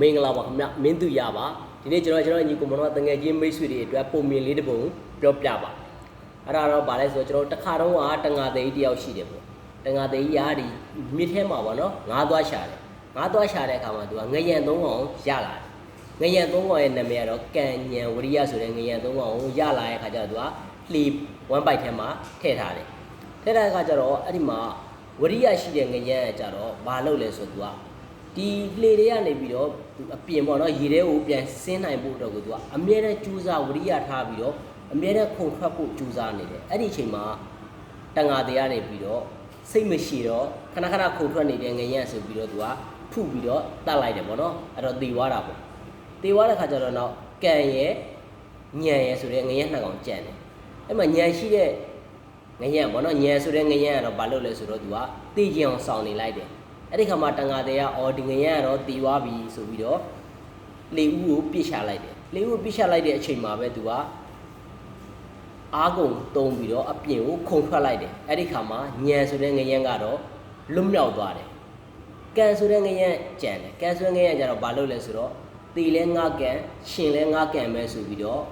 မင်္ဂလာပါခင်ဗျမင်းသူရပါဒီနေ့ကျွန်တော်ကျွန်တော်ညီကိုမတော်တငယ်ချင်းမိတ်ဆွေတွေအတွက်ပုံမြင်လေးတစ်ပုံပြောပြပါအဲ့ဒါတော့ဗာလဲဆိုတော့ကျွန်တော်တစ်ခါတော့ကတငါသိန်းတယောက်ရှိတယ်ပေါ့တငါသိန်းရာဒီမြစ်ထဲမှာပေါ့နော်ငါးသွားရှာတယ်ငါးသွားရှာတဲ့အခါမှာသူကငရံသုံးကောင်ရလာတယ်ငရံသုံးကောင်ရဲ့နာမည်ကတော့ကံညံဝရိယဆိုတဲ့ငရံသုံးကောင်ကိုရလာတဲ့အခါကျတော့သူကလှီဝမ်ပိုက်ထဲမှာထည့်ထားတယ်ထည့်ထားတဲ့အခါကျတော့အဲ့ဒီမှာဝရိယရှိတဲ့ငရံကကျတော့ဘာလုပ်လဲဆိုတော့သူက ဒီလေတွေကနေပြီးတော့သူအပြင်ပေါ့နော်ရေထဲကိုပြန်ဆင်းနိုင်ဖို့အတွက်ကိုသူကအမြဲတမ်းကြိုးစားဝရိယထားပြီးတော့အမြဲတမ်းခုန်ထွက်ဖို့ကြိုးစားနေတယ်အဲ့ဒီအချိန်မှာတန်ဃာတွေကနေပြီးတော့စိတ်မရှိတော့ခဏခဏခုန်ထွက်နေတဲ့ငရံဆိုပြီးတော့သူကထုပြီးတော့တတ်လိုက်တယ်ပေါ့နော်အဲ့တော့တေသွားတာပေါ့တေသွားတဲ့ခါကျတော့နောက်ကံရဲ့ညံရဲ့ဆိုတဲ့ငရံနှစ်ကောင်ကြံတယ်အဲ့မှာညံရှိတဲ့ငရံပေါ့နော်ညံဆိုတဲ့ငရံကတော့ဘာလုပ်လဲဆိုတော့သူကတေးကြအောင်စောင့်နေလိုက်တယ် အဲ့ဒီခါမှာတန်ဃာတွေကအော်ဒီငရန်ကတော့တီးသွားပြီဆိုပြီးတော့လေဦးကိုပြစ်ချလိုက်တယ်လေဦးကိုပြစ်ချလိုက်တဲ့အချိန်မှာပဲသူကအားကုန်တုံးပြီးတော့အပြင်ကိုခုန်ထွက်လိုက်တယ်အဲ့ဒီခါမှာညံဆိုတဲ့ငရန်ကတော့လွတ်မြောက်သွားတယ်ကန်ဆိုတဲ့ငရန်ကြံတယ်ကန်ဆိုတဲ့ငရန်ကျတော့ဘာလုပ်လဲဆိုတော့တီလဲငါကန်ရှင်လဲငါကန်ပဲဆိုပြီးတော့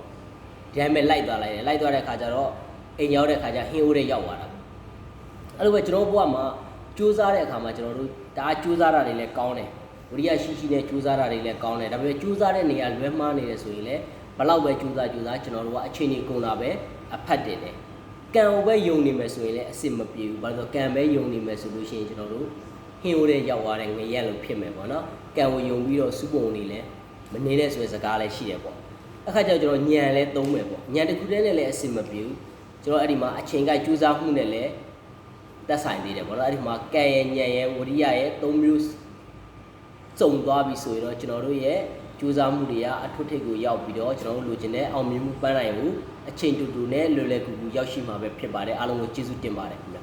ဒီတိုင်းပဲလိုက်သွားလိုက်တယ်လိုက်သွားတဲ့ခါကျတော့အိမ်ရောက်တဲ့ခါကျဟင်းအိုးတွေရောက်သွားတာပေါ့အဲ့လိုပဲကျွန်တော်ဘဝမှာ စူးစမ်းတဲ့အခါမှာကျွန်တော်တို့ဒါစူးစမ်းတာတွေလည်းကောင်းတယ်ဝိရိယရှိရှိနဲ့စူးစမ်းတာတွေလည်းကောင်းတယ်ဒါပေမဲ့စူးစမ်းတဲ့နေရာလွဲမှားနေတယ်ဆိုရင်လည်းဘလောက်ပဲစူးစမ်းစူးစမ်းကျွန်တော်တို့ကအချိန်ကြီးကုန်တာပဲအဖတ်တင်တယ်ကံကိုပဲယုံနေမယ်ဆိုရင်လည်းအစ်စ်မပြေဘူးဘာလို့လဲဆိုတော့ကံပဲယုံနေမယ်ဆိုလို့ရှိရင်ကျွန်တော်တို့ဟင်းဦးတဲ့ရောက်သွားတဲ့ငရက်လို့ဖြစ်မယ်ပေါ့နော်ကံကိုယုံပြီးတော့စုပုံနေလဲမနေတဲ့ဆိုတဲ့စကားလည်းရှိတယ်ပေါ့အခါကျတော့ကျွန်တော်ညံလဲသုံးမယ်ပေါ့ညံတစ်ခုတည်းနဲ့လည်းအစ်စ်မပြေဘူးကျွန်တော်အဲ့ဒီမှာအချိန်ကစူးစမ်းမှုနဲ့လည်း တက်ဆိုင်သေးတယ်ဗောနော်အဲ့ဒီမှာကံရဲ့ညံရဲ့ဝရိယရဲ့သုံးမျိုးစုံသွားပြီဆိုရင်တော့ကျွန်တော်တို့ရဲ့ကြိုးစားမှုတွေကအထွတ်ထိပ်ကိုရောက်ပြီးတော့ကျွန်တော်တို့လိုချင်တဲ့အောင်မြင်မှုပန်းနိုင်ကိုအချိန်တူတူနဲ့လွယ်လွယ်ကူကူရောက်ရှိမှာပဲဖြစ်ပါတယ်အားလုံးကိုကျေးဇူးတင်ပါတယ်ခင်ဗျာ